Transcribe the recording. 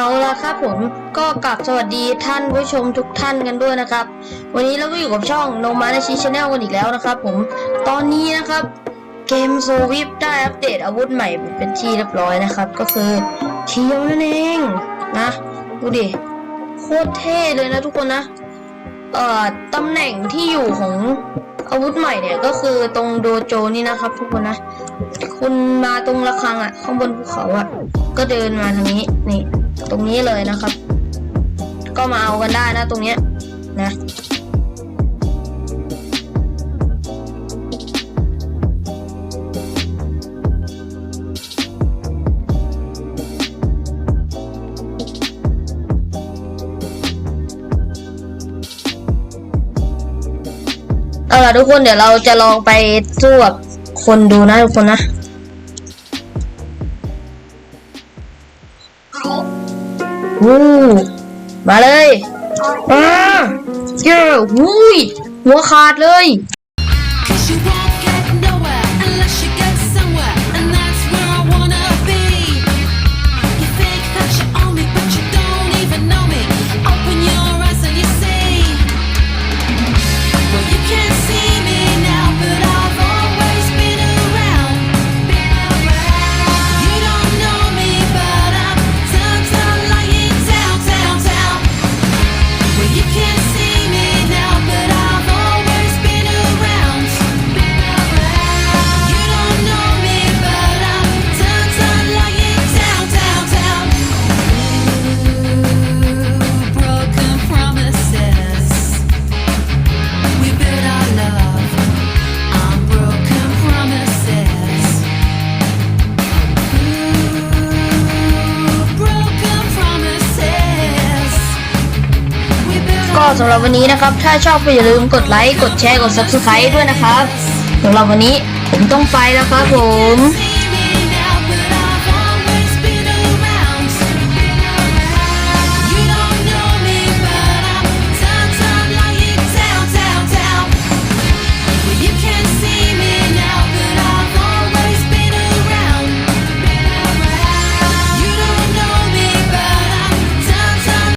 เอาละครับผมก็กลับสวัสดีท่านผู้ชมทุกท่านกันด้วยนะครับ วันนี้เราก็อยู่กับช่อง No m a n a c h i Channel กันอีกแล้วนะครับ ผมตอนนี้นะครับ เกมโซวิปได้อัปเดตอาวุธใหม่เป็นที่เรียบร้อยนะครับ ก็คือเคียวนั่นเองนะดูดิโคตรเท่เลยนะทุกคนนะเอ่อตำแหน่งที่อยู่ของอาวุธใหม่เนี่ยก็คือตรงโดโจนี่นะครับ ทุกคนนะคุณมาตรงระฆังอะ ข้างบนภูเขาอะ ก็เดินมาทางนี้นี่ ตรงนี้เลยนะครับ ก็มาเอากันได้นะตรงเนี้ยนะเอาล่ะทุกคนเดี๋ยวเราจะลองไปสู้กับคนดูนะทุกคนนะ วู้มาเลยอ่าเจ้าวุ้ยหัวขาดเลย ก็สำหรับวันนี้นะครับ ถ้าชอบก็อย่าลืมกดไลค์ กดแชร์ กด subscribe ด้วยนะครับสำหรับวันนี้ผมต้องไปแล้วครับผม